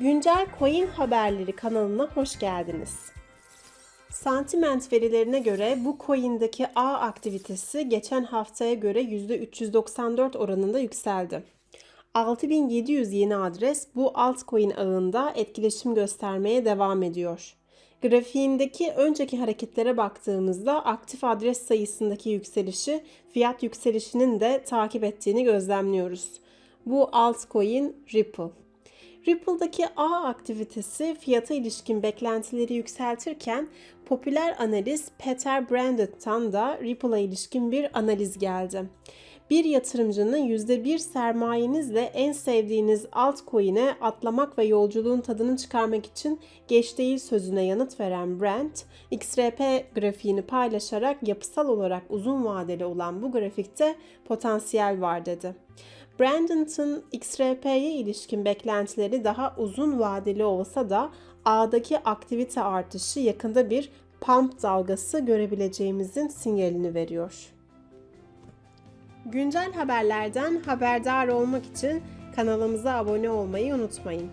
Güncel Coin Haberleri kanalına hoş geldiniz. Sentiment verilerine göre bu coin'deki ağ aktivitesi geçen haftaya göre %394 oranında yükseldi. 6700 yeni adres bu altcoin ağında etkileşim göstermeye devam ediyor. Grafiğindeki önceki hareketlere baktığımızda aktif adres sayısındaki yükselişi fiyat yükselişinin de takip ettiğini gözlemliyoruz. Bu altcoin Ripple. Ripple'daki ağ aktivitesi fiyata ilişkin beklentileri yükseltirken popüler analiz Peter Brandon'tan da Ripple'a ilişkin bir analiz geldi. Bir yatırımcının %1 sermayenizle en sevdiğiniz altcoin'e atlamak ve yolculuğun tadını çıkarmak için geç değil sözüne yanıt veren Brand, XRP grafiğini paylaşarak yapısal olarak uzun vadeli olan bu grafikte potansiyel var dedi. Brandon'ın XRP'ye ilişkin beklentileri daha uzun vadeli olsa da ağdaki aktivite artışı yakında bir pump dalgası görebileceğimizin sinyalini veriyor. Güncel haberlerden haberdar olmak için kanalımıza abone olmayı unutmayın.